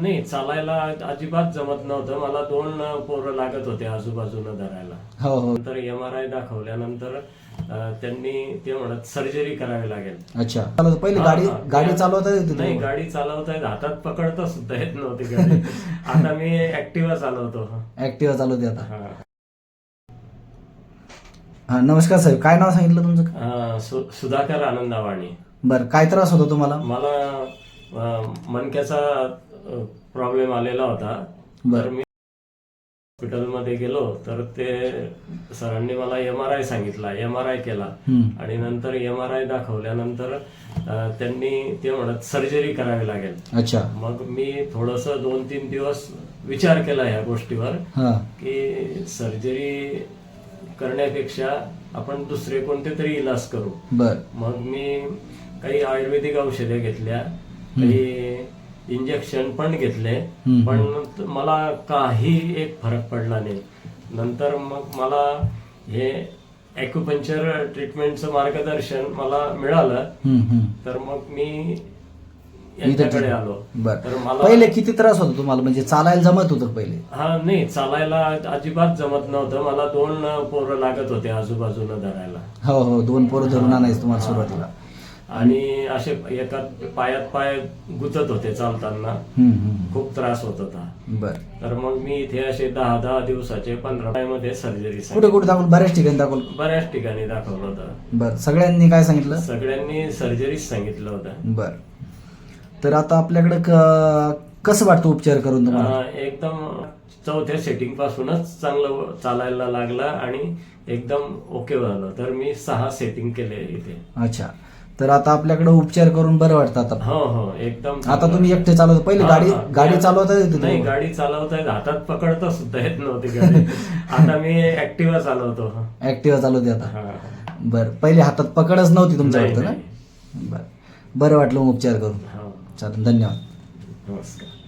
नाही चालायला अजिबात जमत नव्हतं. मला दोन पोरं लागत होते आजूबाजूनं धरायला. हो हो. नंतर एम आर आय दाखवल्यानंतर अं, त्यांनी ते म्हणत सर्जरी करावी लागेल. अच्छा. चालवत पहिले गाडी हा, हा. गाडी चालवता येते नाही? गाडी चालवता येत हातात पकडता सुद्धा येत नव्हती गाडी. आता मी ऍक्टिव्हा चालवतो. ऍक्टिव्हा चालवते आता. हा. हा नमस्कार साहेब. काय नाव सांगितलं तुमचं? अं, सु- सुधाकर आनंदावाणी. बरं काय त्रास होता तुम्हाला? मला अं, मणक्याचा प्रॉब्लेम आलेला होता. तर मी हॉस्पिटलमध्ये गेलो तर ते सरांनी मला एम आर आय सांगितला. एम आर आय केला. आणि नंतर एम आर आय दाखवल्यानंतर त्यांनी ते म्हणत सर्जरी करावी लागेल. अच्छा. मग मी थोडस दोन तीन दिवस विचार केला ह्या गोष्टीवर की सर्जरी करण्यापेक्षा आपण दुसरे कोणते तरी इलाज करू. बर. मग मी काही आयुर्वेदिक औषधे घेतल्या काही इंजेक्शन पण घेतले. पण मला काही एक फरक पडला नाही. नंतर मग मला हे ॲक्युपंक्चर ट्रीटमेंटचं मार्गदर्शन मला मिळालं. तर मग मी यांच्याकडे आलो. बर. तर मला पहिले किती त्रास होता तुम्हाला? म्हणजे चालायला जमत होतं पहिले? हा नाही चालायला अजिबात जमत नव्हतं. मला दोन पोरं लागत होते आजूबाजूनं धरायला. हो हो दोन पोरं धरून आणायचं तुम्हाला सुरुवातीला. आणि असे एका पायात पाय गुतत होते चालताना. खूप त्रास होत होता. बर. तर मग मी इथे असे दहा दहा दिवसाचे पंधरा मध्ये सर्जरी कुठे कुठे दाखवलं बऱ्याच ठिकाणी दाखवलं? बऱ्याच ठिकाणी दाखवलं होतं. बर. सगळ्यांनी काय सांगितलं? सगळ्यांनी सर्जरीच सांगितलं होतं. बर. तर आता आपल्याकडे कसं वाटतं उपचार करून एकदम चौथ्या सेटिंग पासूनच चांगलं चालायला लागला आणि एकदम ओके झालं. तर मी सहा सेटिंग केले इथे. अच्छा. तर आता आपल्याकडे उपचार करून बरं वाटतं आता. हो हो एकदम. आता तुम्ही एकटे चालवता? पहिले हा, गाडी हा. गाडी चालवता येते नाही तुम्हाला? गाडी चालवता येत. हातात पकडता सुद्धा येत नव्हती गाडी. आता मी ऍक्टिव्हा चालवतो. ऍक्टिव्हा चालवते आता. हा. बर. पहिले हातात पकडच नव्हती तुमच्या नाही, ना. बर. बरं वाटलं मग उपचार करून. हो. चालेल धन्यवाद. नमस्कार.